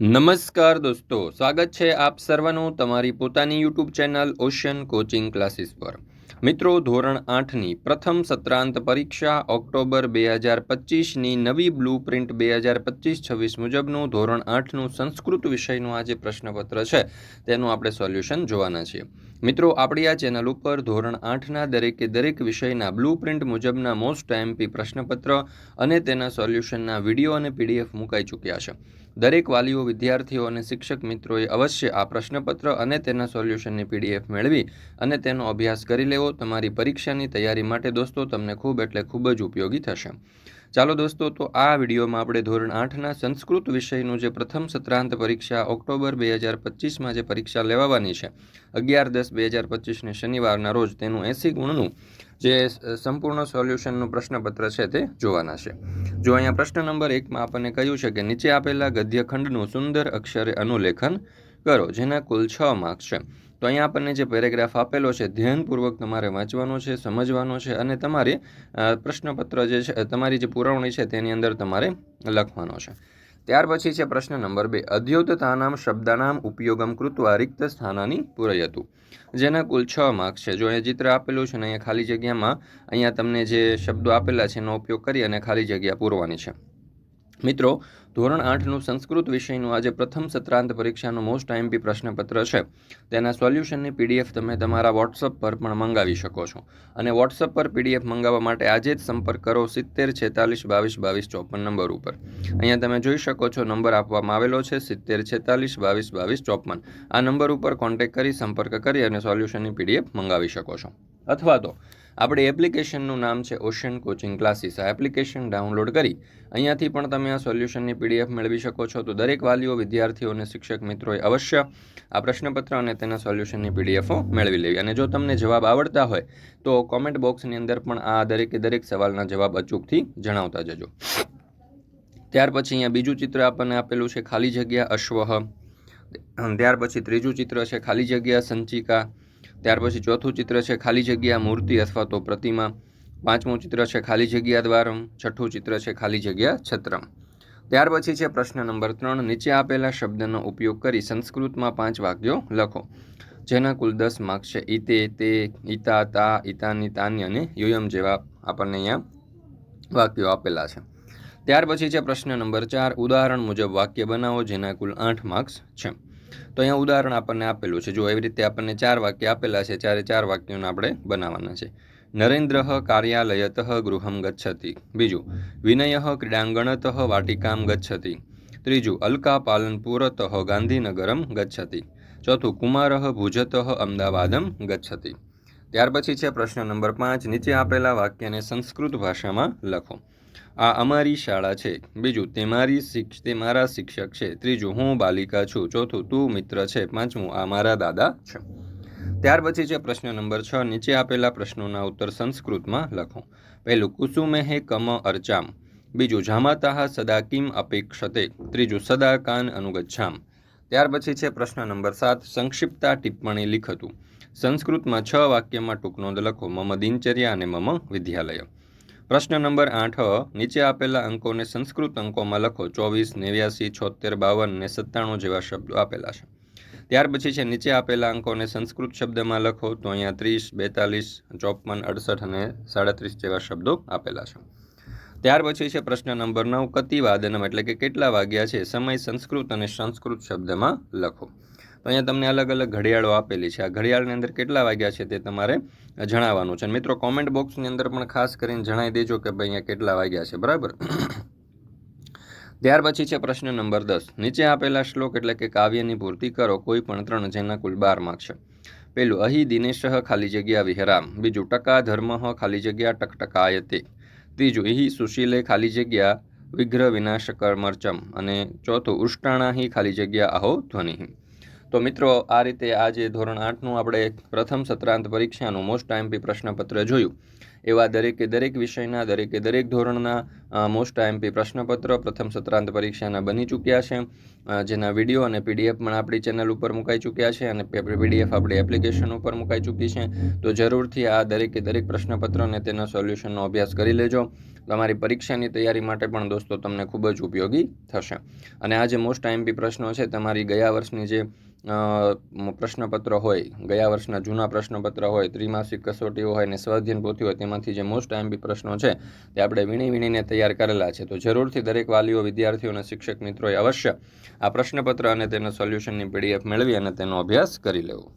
નમસ્કાર દોસ્તો, સ્વાગત છે આપ સર્વનું તમારી પોતાની YouTube channel Ocean coaching classes પર. મિત્રો, ધોરણ આઠની પ્રથમ સત્રાંત પરીક્ષા ઓક્ટોબર બે હજાર પચીસની નવી બ્લુ પ્રિન્ટ બે હજાર પચીસ છવ્વીસ મુજબનું ધોરણ આઠનું સંસ્કૃત વિષયનું આ જે પ્રશ્નપત્ર છે. તેનું આપણે સોલ્યુશન જોવાના છીએ. મિત્રો, આપણી આ ચેનલ ઉપર ધોરણ આઠના દરેકે દરેક વિષયના બ્લુ પ્રિન્ટ મુજબના મોસ્ટ એમપી પ્રશ્નપત્ર અને તેના સોલ્યુશનના વીડિયો અને પીડીએફ મુકાઈ ચૂક્યા છે. દરેક વાલીઓ, વિદ્યાર્થીઓ અને શિક્ષક મિત્રોએ અવશ્ય આ પ્રશ્નપત્ર અને તેના સોલ્યુશનની પીડીએફ મેળવી અને તેનો અભ્યાસ કરી લેવો. તમારી પરીક્ષાની તૈયારી માટે દોસ્તો, તમને ખૂબ એટલે ખૂબ જ ઉપયોગી થશે. ચાલો દોસ્તો, તો આ વિડીયોમાં આપણે ધોરણ આઠના સંસ્કૃત વિષયનું જે પ્રથમ સત્રાંત પરીક્ષા ઓક્ટોબર બે હજાર પચીસમાં જે પરીક્ષા લેવાવાની છે, અગિયાર દસ બે હજાર પચીસને શનિવારના રોજ તેનું એંસી ગુણનું જે સંપૂર્ણ સોલ્યુશનનું પ્રશ્નપત્ર છે તે જોવાના છે. જો અહીંયા પ્રશ્ન નંબર એકમાં આપણને કહ્યું છે કે નીચે આપેલા ગદ્યખંડનું સુંદર અક્ષરે અનુલેખન કરો, જેના કુલ છ માર્ક્સ છે. તો અહીંયા આપણને જે પેરેગ્રાફ આપેલો છે, ધ્યાનપૂર્વક તમારે વાંચવાનો છે, સમજવાનો છે અને તમારે પ્રશ્નપત્ર જે છે, તમારી જે પુરવણી છે તેની અંદર તમારે લખવાનો છે. ત્યાર પછી છે પ્રશ્ન નંબર બે. અદ્યોતતાનામ શબ્દાનામ ઉપયોગમ કૃત્વા રિક્ત સ્થાનાની પૂરયતું. જેના કુલ છ માર્ક્સ છે. જો અહીંયા ચિત્ર આપેલું છે ને અહીંયા ખાલી જગ્યામાં અહીંયા તમને જે શબ્દો આપેલા છે, એનો ઉપયોગ કરી અને ખાલી જગ્યા પૂરવાની છે. મિત્રો ધોરણ આઠનું સંસ્કૃત વિષયનું આજે પ્રથમ સત્રાંત પરીક્ષાનું મોસ્ટ આઈએમપી પ્રશ્નપત્ર છે. તેના સોલ્યુશનની પીડીએફ તમે તમારા વોટ્સઅપ પર પણ મંગાવી શકો છો. અને વોટ્સઅપ પર પીડીએફ મંગાવવા માટે આજે જ સંપર્ક કરો સિત્તેર છેતાલીસ બાવીસ બાવીસ ચોપન નંબર ઉપર. અહીંયા તમે જોઈ શકો છો નંબર આપવામાં આવેલો છે સિત્તેર છેતાલીસ બાવીસ બાવીસ ચોપન. આ નંબર ઉપર કોન્ટેક્ટ કરી સંપર્ક કરી અને સોલ્યુશનની પીડીએફ મંગાવી શકો છો. અથવા તો આપણી એપ્લિકેશનનું નામ છે ઓશિયન કોચિંગ ક્લાસીસ. આ એપ્લિકેશન ડાઉનલોડ કરી અહીંયાથી પણ તમે આ સોલ્યુશનની પીડીએફ મેળવી શકો છો. તો દરેક વાલીઓ, વિદ્યાર્થીઓ અને શિક્ષક મિત્રોએ અવશ્ય આ પ્રશ્નપત્ર અને તેના સોલ્યુશનની પીડીએફો મેળવી લેવી. અને જો તમને જવાબ આવડતા હોય તો કોમેન્ટ બોક્સની અંદર પણ આ દરેકે દરેક સવાલના જવાબ અચૂકથી જણાવતા જજો. ત્યાર પછી અહીંયા બીજું ચિત્ર આપણને આપેલું છે ખાલી જગ્યા અશ્વહ. ત્યાર પછી ત્રીજું ચિત્ર છે ખાલી જગ્યા સંચિકા. ત્યાર પછી ચોથું ચિત્ર છે ખાલી જગ્યા, મૂર્તિ અથવા તો પ્રતિમા. પાંચમું ચિત્ર છે ખાલી જગ્યા દ્વારમ. છઠ્ઠું ચિત્ર છે ખાલી જગ્યા છત્રમ. ત્યાર પછી છે પ્રશ્ન નંબર ત્રણ. નીચે આપેલા શબ્દનો ઉપયોગ કરી સંસ્કૃતમાં પાંચ વાક્યો લખો. જેના કુલ દસ માર્ક્સ છે. ઈતે તે ઈતા તા ઈતાની તાન્ય અને યુયમ જેવા આપણને અહીંયા વાક્યો આપેલા છે. ત્યાર પછી છે પ્રશ્ન નંબર ચાર. ઉદાહરણ મુજબ વાક્ય બનાવો જેના કુલ આઠ માર્ક્સ છે. તો અહીંયા ઉદાહરણ આપણને આપેલું છે. જો એવી રીતે આપણને ચાર વાક્ય આપેલા છે ચારે ચાર વાક્યોને આપણે બનાવવાના છે. નરેન્દ્ર કાર્યાલયત ગૃહમ ગચ્છતિ. બીજું, વિનય ક્રીડાંગણત વાટિકામ ગચ્છતિ. ત્રીજું અલકા પાલનપુરત ગાંધીનગરમ ગચ્છતિ. ચોથું, કુમાર ભુજત અમદાવાદમ ગચ્છતિ. ત્યાર પછી છે પ્રશ્ન નંબર પાંચ. નીચે આપેલા વાક્યને સંસ્કૃત ભાષામાં લખો. આ અમારી શાળા છે. બીજું, તે મારી શિક્ષ, તે મારા શિક્ષક છે. ત્રીજું, હું બાલિકા છું. ચોથું, તું મિત્ર છે. પાંચમું, આ મારા દાદા છે. ત્યાર પછી છે પ્રશ્ન નંબર છ. નીચે આપેલા પ્રશ્નોના ઉત્તર સંસ્કૃતમાં લખો. પહેલું, કુસુમે હે કમ અર્ચામ. બીજું, જામાતાહ સદા કિમ અપેક્ષતે. ત્રીજું, સદા કાન અનુગચ્છામ. ત્યાર પછી છે પ્રશ્ન નંબર સાત. સંક્ષિપ્તા ટિપ્પણી લિખતું. સંસ્કૃતમાં છ વાક્યમાં ટૂંક નોંધ લખો. મમ દિનચર્યા અને મમ વિદ્યાલય. પ્રશ્ન નંબર આઠ, નીચે આપેલા અંકોને સંસ્કૃત અંકોમાં લખો. ચોવીસ, નેવ્યાસી છોતેર બાવન ને સત્તાણું જેવા શબ્દો આપેલા છે. ત્યાર પછી છે, નીચે આપેલા અંકોને સંસ્કૃત શબ્દમાં લખો. તો અહીંયા ત્રીસ, બેતાલીસ, ચોપન, અડસઠ અને સાડત્રીસ જેવા શબ્દો આપેલા છે. ત્યાર પછી છે, પ્રશ્ન નંબર નવ, કતિવાદનમ એટલે કે કેટલા વાગ્યા છે? સમય સંસ્કૃત અને સંસ્કૃત શબ્દમાં લખો. તો અહીંયા તમને અલગ અલગ ઘડિયાળો આપેલી છે. આ ઘડિયાળની અંદર કેટલા વાગ્યા છે તે તમારે જણાવવાનું છે. મિત્રો કોમેન્ટ બોક્સની અંદર પણ ખાસ કરીને જણાવી દેજો કે ભાઈ અહીંયા કેટલા વાગ્યા છે, બરાબર? ત્યાર પછી છે પ્રશ્ન નંબર દસ. નીચે આપેલા શ્લોક એટલે કે કાવ્યની પૂર્તિ કરો, કોઈ પણ ત્રણ જેના કુલ બાર માર્ક છે. પેલું, અહીં દિનેશ ખાલી જગ્યા વિહરામ. બીજું, ટકા ધર્મ ખાલી જગ્યા ટકટકાયતે. ત્રીજું ઇહી સુશીલે ખાલી જગ્યા વિગ્રહ વિનાશ કર્મર્ચમ અને ચોથું, ઉષ્ટાણાહી ખાલી જગ્યા અહો ધ્વનિ. તો મિત્રો, આ રીતે આજે ધોરણ આઠનું આપણે પ્રથમ સત્રાંત પરીક્ષાનું મોસ્ટ આઈએમપી પ્રશ્નપત્ર જોયું. એવા દરેકે દરેક વિષયના, દરેકે દરેક ધોરણના મોસ્ટ આઈએમપી પ્રશ્નપત્ર પ્રથમ સત્રાંત પરીક્ષાના બની ચૂક્યા છે. જેના વીડિયો અને પીડીએફ પણ આપણી ચેનલ ઉપર મુકાઈ ચૂક્યા છે અને પીડીએફ આપણી એપ્લિકેશન ઉપર મુકાઈ ચૂકી છે. તો જરૂરથી આ દરેકે દરેક પ્રશ્નપત્ર અને તેના સોલ્યુશનનો અભ્યાસ કરી લેજો. તમારી પરીક્ષાની તૈયારી માટે પણ દોસ્તો, તમને ખૂબ જ ઉપયોગી થશે. અને આ જે મોસ્ટ આઈએમપી પ્રશ્નો છે, તમારી ગયા વર્ષની જે પ્રશ્નપત્ર હોય, ગયા વર્ષના જૂના પ્રશ્નપત્ર હોય, ત્રિમાસિક કસોટીઓ હોય ને સ્વાધ્યન પોથી હોય, તેમાંથી જે મોસ્ટ આઈએમપી પ્રશ્નો છે, તે આપણે વીણી વીણીને તૈયાર કરેલા છે. તો જરૂરથી દરેક વાલીઓ, વિદ્યાર્થીઓ અને શિક્ષક મિત્રોએ અવશ્ય આ પ્રશ્નપત્ર અને તેના સોલ્યુશનની પીડીએફ મેળવી અને તેનો અભ્યાસ કરી લેવો.